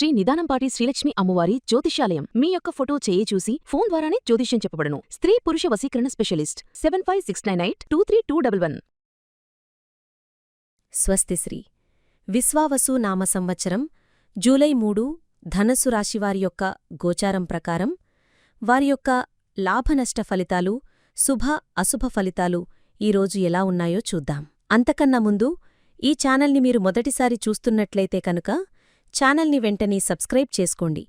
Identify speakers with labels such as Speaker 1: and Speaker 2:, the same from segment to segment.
Speaker 1: శ్రీ నిదానంపాటి శ్రీలక్ష్మి అమ్మవారి జ్యోతిషాలయం మీ యొక్క ఫోటో చేయి చూసి ఫోన్ ద్వారానే జ్యోతిష్యం చెప్పబడును. స్త్రీ పురుష వసీకరణ specialist seven five six nine eight two three two double one.
Speaker 2: స్వస్తిశ్రీ Vishwavasu నామ సంవత్సరం జూలై మూడు ధనస్సు రాశివారి యొక్క గోచారం ప్రకారం వారి యొక్క లాభనష్ట ఫలితాలు శుభ అశుభ ఫలితాలు ఈరోజు ఎలా ఉన్నాయో చూద్దాం. అంతకన్నా ముందు ఈ ఛానల్ని మీరు మొదటిసారి చూస్తున్నట్లయితే కనుక ఛానల్ని వెంటనే సబ్స్క్రైబ్ చేసుకోండి.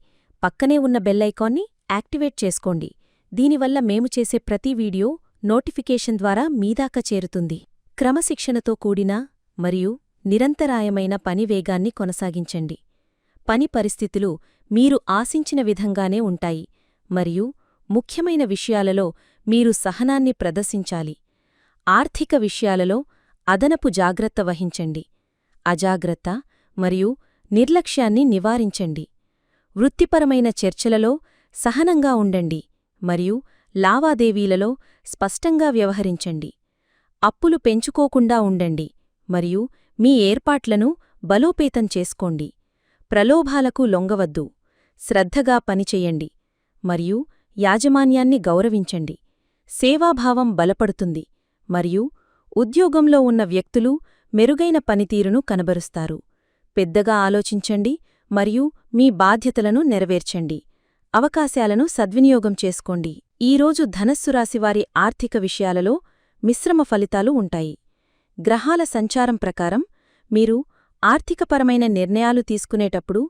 Speaker 2: పక్కనే ఉన్న బెల్లైకాన్ని యాక్టివేట్ చేసుకోండి. దీనివల్ల మేము చేసే ప్రతి వీడియో నోటిఫికేషన్ ద్వారా మీదాకా చేరుతుంది. క్రమశిక్షణతో కూడిన మరియు నిరంతరాయమైన పని వేగాన్ని కొనసాగించండి. పని పరిస్థితులు మీరు ఆశించిన విధంగానే ఉంటాయి. మరియు ముఖ్యమైన విషయాలలో మీరు సహనాన్ని ప్రదర్శించాలి. ఆర్థిక విషయాలలో అదనపు జాగ్రత్త వహించండి. అజాగ్రత్త మరియు నిర్లక్ష్యాన్ని నివారించండి. వృత్తిపరమైన చర్చలలో సహనంగా ఉండండి మరియు లావాదేవీలలో స్పష్టంగా వ్యవహరించండి. అప్పులు పెంచుకోకుండా ఉండండి మరియు మీ ఏర్పాట్లను బలోపేతం చేసుకోండి. ప్రలోభాలకు లొంగవద్దు. శ్రద్ధగా పనిచెయ్యండి మరియు యాజమాన్యాన్ని గౌరవించండి. సేవాభావం బలపడుతుంది మరియు ఉద్యోగంలో ఉన్న వ్యక్తులు మెరుగైన పనితీరును కనబరుస్తారు. పెద్దగా ఆలోచించండి మరియు మీ బాధ్యతలను నెరవేర్చండి. అవకాశాలను సద్వినియోగం చేసుకోండి. ఈరోజు ధనస్సు రాశివారి ఆర్థిక విషయాలలో మిశ్రమ ఫలితాలు ఉంటాయి. గ్రహాల సంచారం ప్రకారం మీరు ఆర్థికపరమైన నిర్ణయాలు తీసుకునేటప్పుడు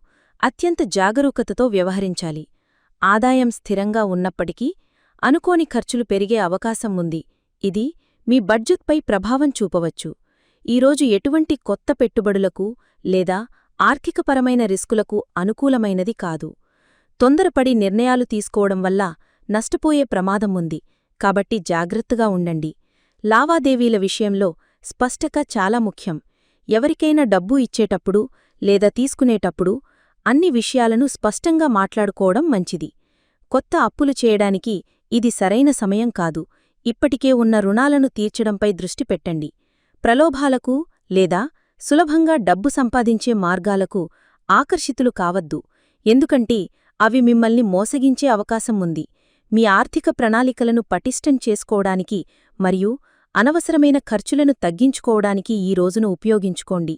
Speaker 2: అత్యంత జాగరూకతతో వ్యవహరించాలి. ఆదాయం స్థిరంగా ఉన్నప్పటికీ అనుకోని ఖర్చులు పెరిగే అవకాశం ఉంది. ఇది మీ బడ్జెట్పై ప్రభావం చూపవచ్చు. ఈరోజు ఎటువంటి కొత్త పెట్టుబడులకు లేదా ఆర్థికపరమైన రిస్కులకు అనుకూలమైనది కాదు. తొందరపడి నిర్ణయాలు తీసుకోవడం వల్ల నష్టపోయే ప్రమాదం ఉంది. కాబట్టి జాగ్రత్తగా ఉండండి. లావాదేవీల విషయంలో స్పష్టక చాలా ముఖ్యం. ఎవరికైనా డబ్బు ఇచ్చేటప్పుడు లేదా తీసుకునేటప్పుడు అన్ని విషయాలను స్పష్టంగా మాట్లాడుకోవడం మంచిది. కొత్త అప్పులు చేయడానికి ఇది సరైన సమయం కాదు. ఇప్పటికే ఉన్న రుణాలను తీర్చడంపై దృష్టి పెట్టండి. ప్రలోభాలకు లేదా సులభంగా డబ్బు సంపాదించే మార్గాలకు ఆకర్షితులు కావద్దు. ఎందుకంటే అవి మిమ్మల్ని మోసగించే అవకాశం ఉంది. మీ ఆర్థిక ప్రణాళికలను పటిష్టం చేసుకోవడానికి మరియు అనవసరమైన ఖర్చులను తగ్గించుకోవడానికి ఈ రోజును ఉపయోగించుకోండి.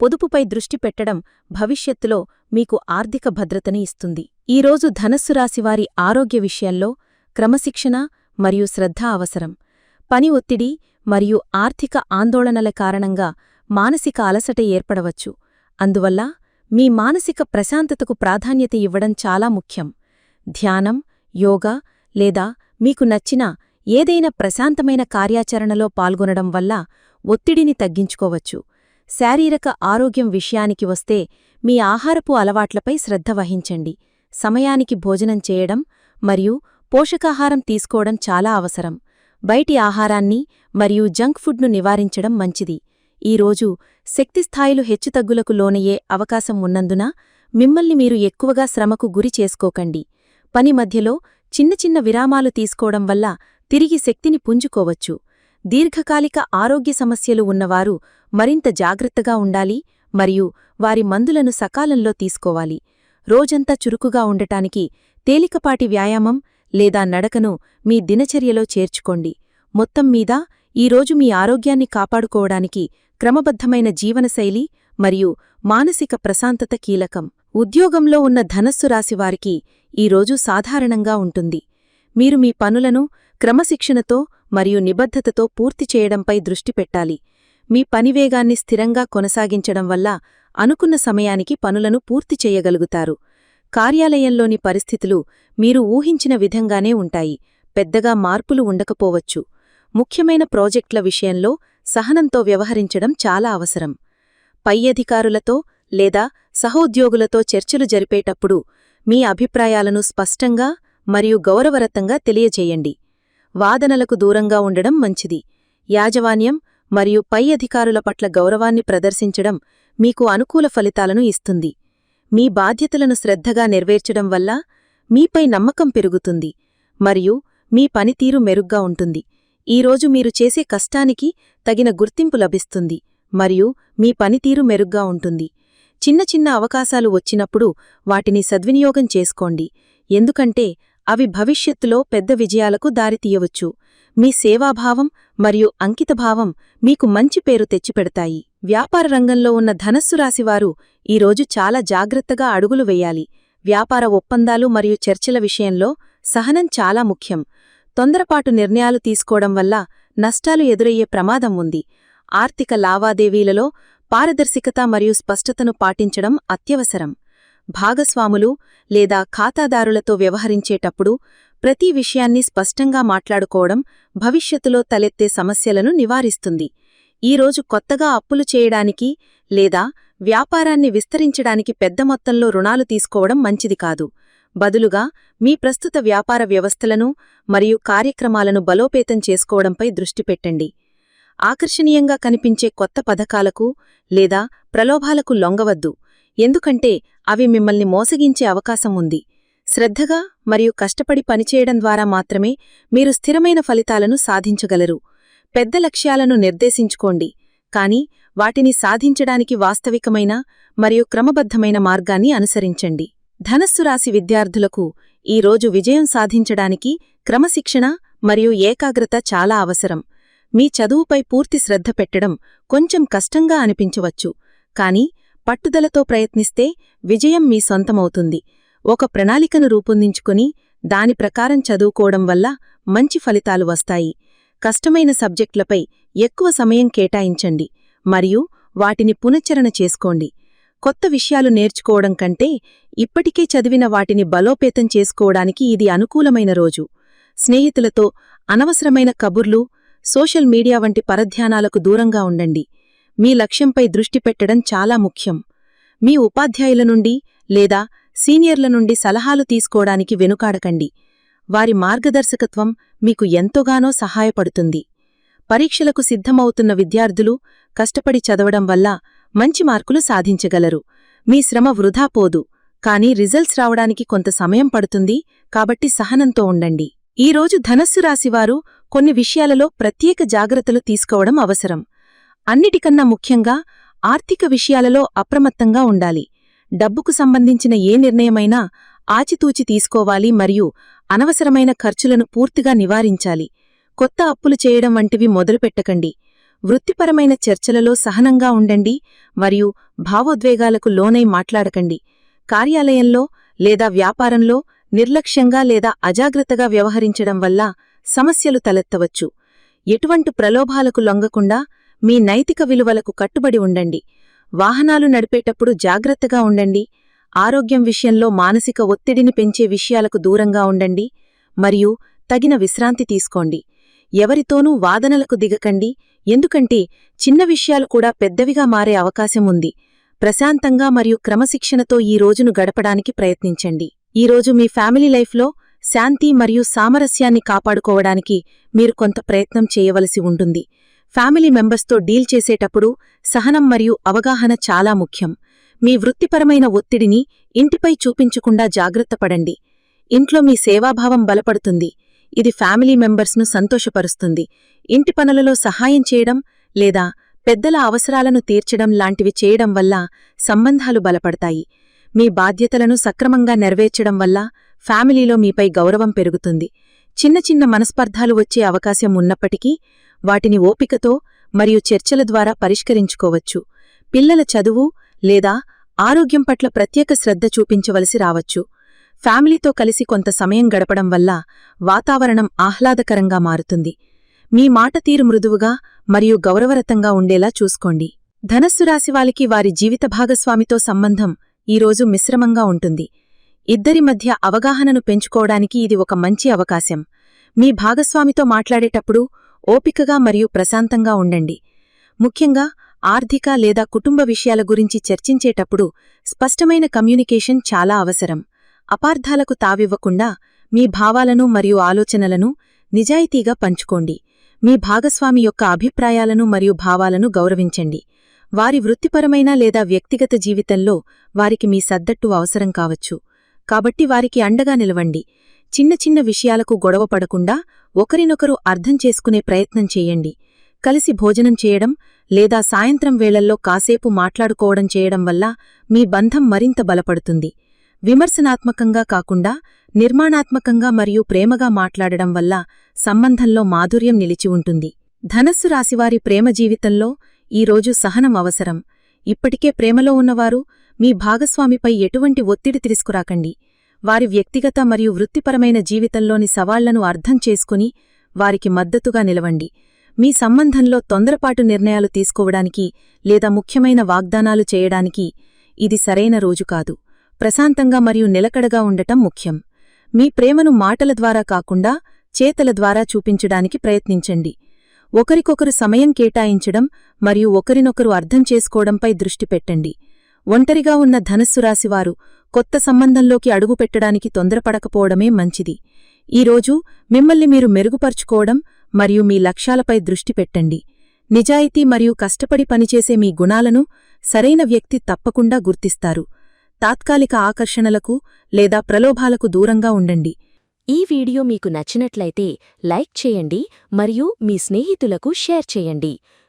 Speaker 2: పొదుపుపై దృష్టి పెట్టడం భవిష్యత్తులో మీకు ఆర్థిక భద్రతని ఇస్తుంది. ఈరోజు ధనస్సు రాశివారి ఆరోగ్య విషయంలో క్రమశిక్షణ మరియు శ్రద్ధ అవసరం. పని ఒత్తిడి మరియు ఆర్థిక ఆందోళనల కారణంగా మానసిక అలసట ఏర్పడవచ్చు. అందువల్ల మీ మానసిక ప్రశాంతతకు ప్రాధాన్యత ఇవ్వడం చాలా ముఖ్యం. ధ్యానం యోగా లేదా మీకు నచ్చిన ఏదైనా ప్రశాంతమైన కార్యాచరణలో పాల్గొనడం వల్ల ఒత్తిడిని తగ్గించుకోవచ్చు. శారీరక ఆరోగ్యం విషయానికి వస్తే మీ ఆహారపు అలవాట్లపై శ్రద్ధ వహించండి. సమయానికి భోజనం చేయడం మరియు పోషకాహారం తీసుకోవడం చాలా అవసరం. బయటి ఆహారాన్ని మరియు జంక్ ఫుడ్ను నివారించడం మంచిది. ఈరోజు శక్తిస్థాయిలు హెచ్చుతగ్గులకు లోనయ్యే అవకాశం ఉన్నందున మిమ్మల్ని మీరు ఎక్కువగా శ్రమకు గురి చేసుకోకండి. పని మధ్యలో చిన్న చిన్న విరామాలు తీసుకోవడం వల్ల తిరిగి శక్తిని పుంజుకోవచ్చు. దీర్ఘకాలిక ఆరోగ్య సమస్యలు ఉన్నవారు మరింత జాగ్రత్తగా ఉండాలి మరియు వారి మందులను సకాలంలో తీసుకోవాలి. రోజంతా చురుకుగా ఉండటానికి తేలికపాటి వ్యాయామం లేదా నడకను మీ దినచర్యలో చేర్చుకోండి. మొత్తం మీద ఈరోజు మీ ఆరోగ్యాన్ని కాపాడుకోవడానికి క్రమబద్ధమైన జీవనశైలి మరియు మానసిక ప్రశాంతత కీలకం. ఉద్యోగంలో ఉన్న ధనస్సు రాశివారికి ఈరోజు సాధారణంగా ఉంటుంది. మీరు మీ పనులను క్రమశిక్షణతో మరియు నిబద్ధతతో పూర్తి చేయడంపై దృష్టి పెట్టాలి. మీ పనివేగాన్ని స్థిరంగా కొనసాగించడం వల్ల అనుకున్న సమయానికి పనులను పూర్తి చేయగలుగుతారు. కార్యాలయంలోని పరిస్థితులు మీరు ఊహించిన విధంగానే ఉంటాయి. పెద్దగా మార్పులు ఉండకపోవచ్చు. ముఖ్యమైన ప్రాజెక్టుల విషయంలో సహనంతో వ్యవహరించడం చాలా అవసరం. పై అధికారులతో లేదా సహోద్యోగులతో చర్చలు జరిపేటప్పుడు మీ అభిప్రాయాలను స్పష్టంగా మరియు గౌరవరతంగా తెలియజేయండి. వాదనలకు దూరంగా ఉండడం మంచిది. యాజమాన్యం మరియు పై అధికారుల పట్ల గౌరవాన్ని ప్రదర్శించడం మీకు అనుకూల ఫలితాలను ఇస్తుంది. మీ బాధ్యతలను శ్రద్ధగా నెరవేర్చడం వల్ల మీపై నమ్మకం పెరుగుతుంది మరియు మీ పనితీరు మెరుగ్గా ఉంటుంది. ఈరోజు మీరు చేసే కష్టానికి తగిన గుర్తింపు లభిస్తుంది మరియు మీ పనితీరు మెరుగ్గా ఉంటుంది. చిన్న చిన్న అవకాశాలు వచ్చినప్పుడు వాటిని సద్వినియోగం చేసుకోండి. ఎందుకంటే అవి భవిష్యత్తులో పెద్ద విజయాలకు దారితీయవచ్చు. మీ సేవాభావం మరియు అంకితభావం మీకు మంచి పేరు తెచ్చిపెడతాయి. వ్యాపార రంగంలో ఉన్న ధనస్సు రాశివారు ఈరోజు చాలా జాగ్రత్తగా అడుగులు వేయాలి. వ్యాపార ఒప్పందాలు మరియు చర్చల విషయంలో సహనం చాలా ముఖ్యం. తొందరపాటు నిర్ణయాలు తీసుకోవడం వల్ల నష్టాలు ఎదురయ్యే ప్రమాదం ఉంది. ఆర్థిక లావాదేవీలలో పారదర్శకత మరియు స్పష్టతను పాటించడం అత్యవసరం. భాగస్వాములు లేదా ఖాతాదారులతో వ్యవహరించేటప్పుడు ప్రతి విషయాన్ని స్పష్టంగా మాట్లాడుకోవడం భవిష్యత్తులో తలెత్తే సమస్యలను నివారిస్తుంది. ఈరోజు కొత్తగా అప్పులు చేయడానికి లేదా వ్యాపారాన్ని విస్తరించడానికి పెద్ద మొత్తంలో రుణాలు తీసుకోవడం మంచిది కాదు. బదులుగా మీ ప్రస్తుత వ్యాపార వ్యవస్థలను మరియు కార్యక్రమాలను బలోపేతం చేసుకోవడంపై దృష్టి పెట్టండి. ఆకర్షణీయంగా కనిపించే కొత్త పథకాలకు లేదా ప్రలోభాలకు లొంగవద్దు. ఎందుకంటే అవి మిమ్మల్ని మోసగించే అవకాశం ఉంది. శ్రద్ధగా మరియు కష్టపడి పనిచేయడం ద్వారా మాత్రమే మీరు స్థిరమైన ఫలితాలను సాధించగలరు. పెద్ద లక్ష్యాలను నిర్దేశించుకోండి. కాని వాటిని సాధించడానికి వాస్తవికమైన మరియు క్రమబద్ధమైన మార్గాన్ని అనుసరించండి. ధనస్సు రాశి విద్యార్థులకు ఈ రోజు విజయం సాధించడానికి క్రమశిక్షణ మరియు ఏకాగ్రత చాలా అవసరం. మీ చదువుపై పూర్తి శ్రద్ధ పెట్టడం కొంచెం కష్టంగా అనిపించవచ్చు. కాని పట్టుదలతో ప్రయత్నిస్తే విజయం మీ సొంతమవుతుంది. ఒక ప్రణాళికను రూపొందించుకుని దాని ప్రకారం చదువుకోవడం వల్ల మంచి ఫలితాలు వస్తాయి. కష్టమైన సబ్జెక్టులపై ఎక్కువ సమయం కేటాయించండి మరియు వాటిని పునశ్చరణ చేసుకోండి. కొత్త విషయాలు నేర్చుకోవడం కంటే ఇప్పటికే చదివిన వాటిని బలోపేతం చేసుకోవడానికి ఇది అనుకూలమైన రోజు. స్నేహితులతో అనవసరమైన కబుర్లు సోషల్ మీడియా వంటి పరధ్యానాలకు దూరంగా ఉండండి. మీ లక్ష్యంపై దృష్టి పెట్టడం చాలా ముఖ్యం. మీ ఉపాధ్యాయుల నుండి లేదా సీనియర్ల నుండి సలహాలు తీసుకోవడానికి వెనుకాడకండి. వారి మార్గదర్శకత్వం మీకు ఎంతోగానో సహాయపడుతుంది. పరీక్షలకు సిద్ధమవుతున్న విద్యార్థులు కష్టపడి చదవడం వల్ల మంచి మార్కులు సాధించగలరు. మీ శ్రమ వృధా పోదు. కానీ రిజల్ట్స్ రావడానికి కొంత సమయం పడుతుంది కాబట్టి సహనంతో ఉండండి. ఈరోజు ధనస్సు రాశివారు కొన్ని విషయాలలో ప్రత్యేక జాగ్రత్తలు తీసుకోవడం అవసరం. అన్నిటికన్నా ముఖ్యంగా ఆర్థిక విషయాలలో అప్రమత్తంగా ఉండాలి. డబ్బుకు సంబంధించిన ఏ నిర్ణయమైనా ఆచితూచి తీసుకోవాలి మరియు అనవసరమైన ఖర్చులను పూర్తిగా నివారించాలి. కొత్త అప్పులు చేయడం వంటివి మొదలుపెట్టకండి. వృత్తిపరమైన చర్చలలో సహనంగా ఉండండి మరియు భావోద్వేగాలకు లోనై మాట్లాడకండి. కార్యాలయంలో లేదా వ్యాపారంలో నిర్లక్ష్యంగా లేదా అజాగ్రత్తగా వ్యవహరించడం వల్ల సమస్యలు తలెత్తవచ్చు. ఎటువంటి ప్రలోభాలకు లొంగకుండా మీ నైతిక విలువలకు కట్టుబడి ఉండండి. వాహనాలు నడిపేటప్పుడు జాగ్రత్తగా ఉండండి. ఆరోగ్యం విషయంలో మానసిక ఒత్తిడిని పెంచే విషయాలకు దూరంగా ఉండండి. మరియు తగిన విశ్రాంతి తీసుకోండి. ఎవరితోనూ వాదనలకు దిగకండి. ఎందుకంటే చిన్న విషయాలు కూడా పెద్దవిగా మారే అవకాశం ఉంది. ప్రశాంతంగా మరియు క్రమశిక్షణతో ఈ రోజును గడపడానికి ప్రయత్నించండి. ఈరోజు మీ ఫ్యామిలీ లైఫ్లో శాంతి మరియు సామరస్యాన్ని కాపాడుకోవడానికి మీరు కొంత ప్రయత్నం చేయవలసి ఉంటుంది. ఫ్యామిలీ మెంబర్స్తో డీల్ చేసేటప్పుడు సహనం మరియు అవగాహన చాలా ముఖ్యం. మీ వృత్తిపరమైన ఒత్తిడిని ఇంటిపై చూపించకుండా జాగ్రత్తపడండి ఇంట్లో మీ సేవాభావం బలపడుతుంది. ఇది ఫ్యామిలీ మెంబర్స్ను సంతోషపరుస్తుంది. ఇంటి పనులలో సహాయం చేయడం లేదా పెద్దల అవసరాలను తీర్చడం లాంటివి చేయడం వల్ల సంబంధాలు బలపడతాయి. మీ బాధ్యతలను సక్రమంగా నెరవేర్చడం వల్ల ఫ్యామిలీలో మీపై గౌరవం పెరుగుతుంది. చిన్న చిన్న మనస్పర్ధాలు వచ్చే అవకాశం ఉన్నప్పటికీ వాటిని ఓపికతో మరియు చర్చల ద్వారా పరిష్కరించుకోవచ్చు. పిల్లల చదువు లేదా ఆరోగ్యం పట్ల ప్రత్యేక శ్రద్ధ చూపించవలసి రావచ్చు. ఫ్యామిలీతో కలిసి కొంత సమయం గడపడం వల్ల వాతావరణం ఆహ్లాదకరంగా మారుతుంది. మీ మాట తీరు మృదువుగా మరియు గౌరవరతంగా ఉండేలా చూసుకోండి. ధనస్సు రాశివాలికి వారి జీవిత భాగస్వామితో సంబంధం ఈరోజు మిశ్రమంగా ఉంటుంది. ఇద్దరి మధ్య అవగాహనను పెంచుకోవడానికి ఇది ఒక మంచి అవకాశం. మీ భాగస్వామితో మాట్లాడేటప్పుడు ఓపికగా మరియు ప్రశాంతంగా ఉండండి. ముఖ్యంగా ఆర్థిక లేదా కుటుంబ విషయాల గురించి చర్చించేటప్పుడు స్పష్టమైన కమ్యూనికేషన్ చాలా అవసరం. అపార్థాలకు తావివ్వకుండా మీ భావాలను మరియు ఆలోచనలను నిజాయితీగా పంచుకోండి. మీ భాగస్వామి యొక్క అభిప్రాయాలను మరియు భావాలను గౌరవించండి. వారి వృత్తిపరమైన లేదా వ్యక్తిగత జీవితంలో వారికి మీ సద్దట్టు అవసరం కావచ్చు. కాబట్టి వారికి అండగా నిలవండి. చిన్న చిన్న విషయాలకు గొడవపడకుండా ఒకరినొకరు అర్థం చేసుకునే ప్రయత్నం చేయండి. కలిసి భోజనం చేయడం లేదా సాయంత్రం వేళల్లో కాసేపు మాట్లాడుకోవడం చేయడం వల్ల మీ బంధం మరింత బలపడుతుంది. విమర్శనాత్మకంగా కాకుండా నిర్మాణాత్మకంగా మరియు ప్రేమగా మాట్లాడడం వల్ల సంబంధంలో మాధుర్యం నిలిచి ఉంటుంది. ధనస్సు రాశివారి ప్రేమ జీవితంలో ఈరోజు సహనం అవసరం. ఇప్పటికే ప్రేమలో ఉన్నవారు మీ భాగస్వామిపై ఎటువంటి ఒత్తిడి తీసుకురాకండి. వారి వ్యక్తిగత మరియు వృత్తిపరమైన జీవితంలోని సవాళ్ళను అర్థం చేసుకుని వారికి మద్దతుగా నిలవండి. మీ సంబంధంలో తొందరపాటు నిర్ణయాలు తీసుకోవడానికి లేదా ముఖ్యమైన వాగ్దానాలు చేయడానికి ఇది సరైన రోజు కాదు. ప్రశాంతంగా మరియు నిలకడగా ఉండటం ముఖ్యం. మీ ప్రేమను మాటల ద్వారా కాకుండా చేతల ద్వారా చూపించడానికి ప్రయత్నించండి. ఒకరికొకరు సమయం కేటాయించడం మరియు ఒకరినొకరు అర్థం చేసుకోవడంపై దృష్టి పెట్టండి. ఒంటరిగా ఉన్న ధనస్సు రాశివారు కొత్త సంబంధంలోకి అడుగుపెట్టడానికి తొందరపడకపోవడమే మంచిది. ఈరోజు మిమ్మల్ని మీరు మెరుగుపరుచుకోవడం మరియు మీ లక్ష్యాలపై దృష్టి పెట్టండి. నిజాయితీ మరియు కష్టపడి పనిచేసే మీ గుణాలను సరైన వ్యక్తి తప్పకుండా గుర్తిస్తారు. తాత్కాలిక ఆకర్షణలకు లేదా ప్రలోభాలకు దూరంగా ఉండండి.
Speaker 3: ఈ వీడియో మీకు నచ్చినట్లయితే లైక్ చేయండి మరియు మీ స్నేహితులకు షేర్ చేయండి.